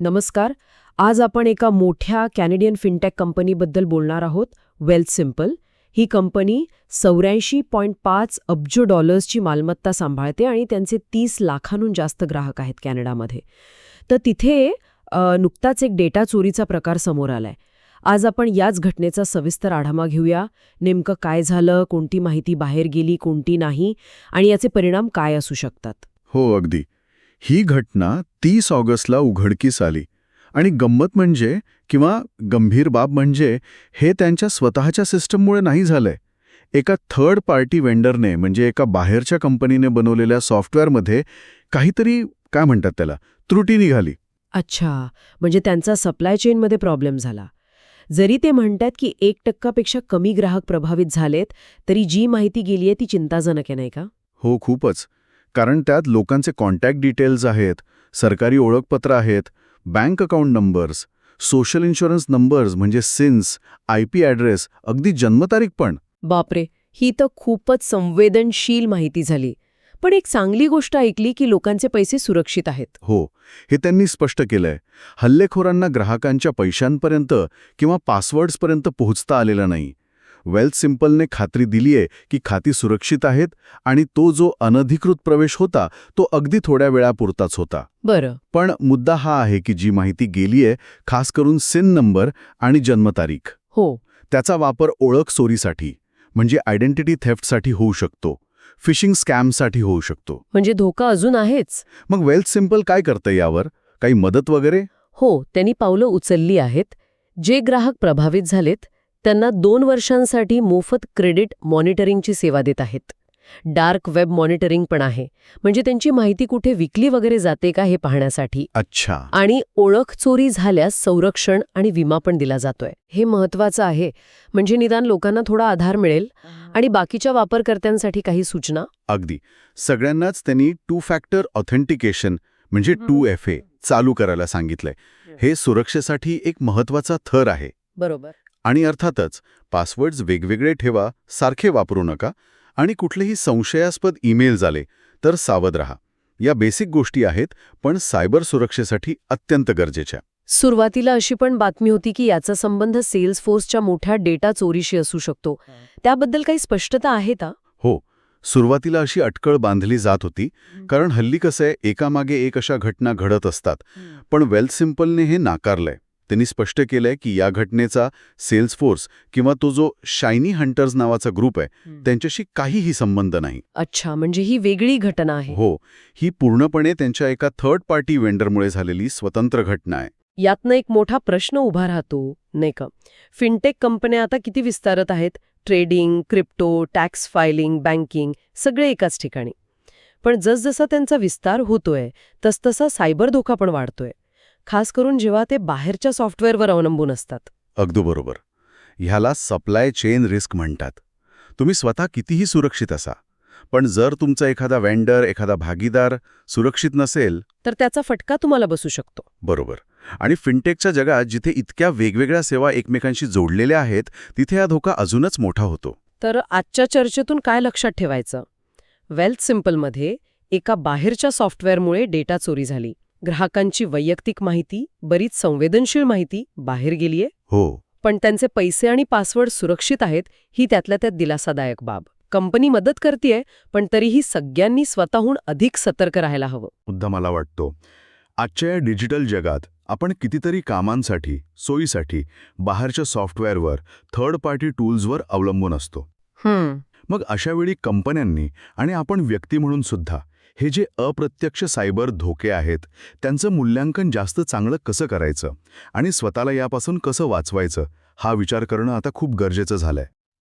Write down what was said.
नमस्कार. आज आपण एका मोठ्या कॅनेडियन फिनटेक कंपनीबद्दल बोलणार आहोत वेल्थ सिंपल ही कंपनी चौऱ्याऐंशी पॉईंट पाच अब्ज डॉलर्सची मालमत्ता सांभाळते आणि त्यांचे तीस लाखांहून जास्त ग्राहक आहेत कॅनडामध्ये. तर तिथे नुकताच एक डेटा चोरीचा प्रकार समोर आलाय. आज आपण याच घटनेचा सविस्तर आढावा घेऊया. नेमकं काय झालं कोणती माहिती बाहेर गेली कोणती नाही आणि याचे परिणाम काय असू शकतात? हो अगदी. ही घटना तीस ऑगस्टला उघडकीस आली. आणि गंमत म्हणजे किंवा गंभीर बाब म्हणजे हे त्यांच्या स्वतःच्या सिस्टममुळे नाही झालंय. एका थर्ड पार्टी वेंडरने म्हणजे एका बाहेरच्या कंपनीने बनवलेल्या सॉफ्टवेअरमध्ये काहीतरी काय म्हणतात त्याला त्रुटी निघाली. अच्छा म्हणजे त्यांचा सप्लाय चेनमध्ये प्रॉब्लेम झाला. जरी ते म्हणतात की एक टक्कापेक्षा कमी ग्राहक प्रभावित झालेत तरी जी माहिती गेलीये ती चिंताजनक आहे नाही का? हो खूपच. कारण त्यात लोकांचे कॉन्टॅक्ट डिटेल्स आहेत सरकारी ओळखपत्र आहेत bank account numbers social insurance numbers म्हणजे सिन्स आय पी ॲड्रेस अगदी जन्मतारीख पण. बापरे ही तर खूपच संवेदनशील माहिती झाली. पण एक चांगली गोष्ट ऐकली की लोकांचे पैसे सुरक्षित आहेत. हो हे त्यांनी स्पष्ट केलंय. हल्लेखोरांना ग्राहकांच्या पैशांपर्यंत किंवा पासवर्ड्सपर्यंत पोहोचता आलेलं नाही. वेल्थ सिम्पलने खात्री दिलीये की खाती सुरक्षित आहेत आणि तो जो अनधिकृत प्रवेश होता तो अगदी थोड्या वेळापुरताच होता. बरं. पण मुद्दा हा आहे की जी माहिती गेलीये खास करून सिन नंबर आणि जन्मतारीख. हो. त्याचा वापर ओळख चोरीसाठी म्हणजे आयडेंटिटी थेफ्टसाठी होऊ शकतो. फिशिंग स्कॅमसाठी होऊ शकतो. म्हणजे धोका अजून आहेच? मग वेल्थ सिंपल काय करतं यावर? काही मदत वगैरे? हो त्यांनी पावलं उचलली आहेत जे ग्राहक प्रभावित झालेत त्यांना दोन वर्षांसाठी मोफत क्रेडिट मॉनिटरिंगची सेवा देत आहेत. डार्क वेब मॉनिटरिंग पण आहे. म्हणजे त्यांची माहिती कुठे विकली वगैरे जाते का हे पाहण्यासाठी? अच्छा. आणि ओळख चोरी झाल्यास संरक्षण आणि विमा पण दिला जातोय. हे महत्वाचं आहे. म्हणजे निदान लोकांना थोडा आधार मिळेल. आणि बाकीच्या वापरकर्त्यांसाठी काही सूचना? अगदी. सगळ्यांनाच त्यांनी टू फॅक्टर ऑथेंटिकेशन म्हणजे टू एफ ए चालू करायला सांगितलंय. हे सुरक्षेसाठी एक महत्त्वाचा थर आहे. बरोबर. आणि अर्थातच पासवर्ड्स वेगवेगळे ठेवा सारखे वापरू नका आणि कुठलेही संशयास्पद ईमेल आले तर सावध रहा. या बेसिक गोष्टी आहेत पण सायबर सुरक्षेसाठी अत्यंत गरजेच्या. सुरुवातीला अशी पण बातमी होती की याचा संबंध सेल्स फोर्सच्या मोठ्या डेटा चोरीशी असू शकतो. त्याबद्दल काही स्पष्टता आहे का? हो सुरुवातीला अशी अटकळ बांधली जात होती कारण हल्ली कसं आहे एकामागे एक अशा घटना घडत असतात. पण वेल्थ सिम्पलने हे नाकारलंय. त्यांनी स्पष्ट केलंय की या घटनेचा सेल्सफोर्स किंवा तो जो शायनी हंटर्स नावाचा ग्रुप आहे त्यांच्याशी काहीही संबंध नाही. अच्छा म्हणजे ही वेगळी घटना आहे. हो ही पूर्णपणे त्यांच्या एका थर्ड पार्टी वेंडरमुळे झालेली स्वतंत्र घटना आहे. यातनं एक मोठा प्रश्न उभा राहतो नाही का? फिनटेक कंपन्या आता किती विस्तारत आहेत? Trading crypto tax filing banking सगळे एकाच ठिकाणी. पण जसजसा त्यांचा विस्तार होतोय तसतसा सायबर धोका पण वाढतोय. खास करून जेव्हा ते बाहेरच्या सॉफ्टवेअरवर अवलंबून असतात. अगदी बरोबर. ह्याला सप्लाय चेन रिस्क म्हणतात. तुम्ही स्वतः कितीही सुरक्षित असा पण जर तुमचा एखादा वेंडर एखादा भागीदार सुरक्षित नसेल तर त्याचा फटका तुम्हाला बसू शकतो. बरोबर. आणि फिनटेकच्या जगात जिथे इतक्या वेगवेगळ्या सेवा एकमेकांशी जोडलेल्या आहेत तिथे हा धोका अजूनच मोठा होतो. तर आजच्या चर्चेतून काय लक्षात ठेवायचं? वेल्थ सिम्पलमध्ये एका बाहेरच्या सॉफ्टवेअरमुळे डेटा चोरी झाली. ग्राहकांची वैयक्तिक माहिती बरीच संवेदनशील माहिती बाहेर गेलीये. हो. पण त्यांचे पैसे आणि पासवर्ड सुरक्षित आहेत ही त्यातल्या त्यात दिलासादायक बाब. कंपनी मदत करतीये पण तरीही सगळ्यांनी स्वतःहून अधिक सतर्क राहायला हवं. मुद्दा मला वाटतो. आजच्या या डिजिटल जगात आपण कितीतरी कामांसाठी सोयीसाठी बाहेरच्या सॉफ्टवेअरवर थर्ड पार्टी टूल्सवर अवलंबून असतो. मग अशावेळी कंपन्यांनी आणि आपण व्यक्ती म्हणून सुद्धा हे जे अप्रत्यक्ष सायबर धोके आहेत त्यांचं मूल्यांकन जास्त चांगलं कसं करायचं आणि स्वतःला यापासून कसं वाचवायचं हा विचार करणं आता खूप गरजेचं झालंय.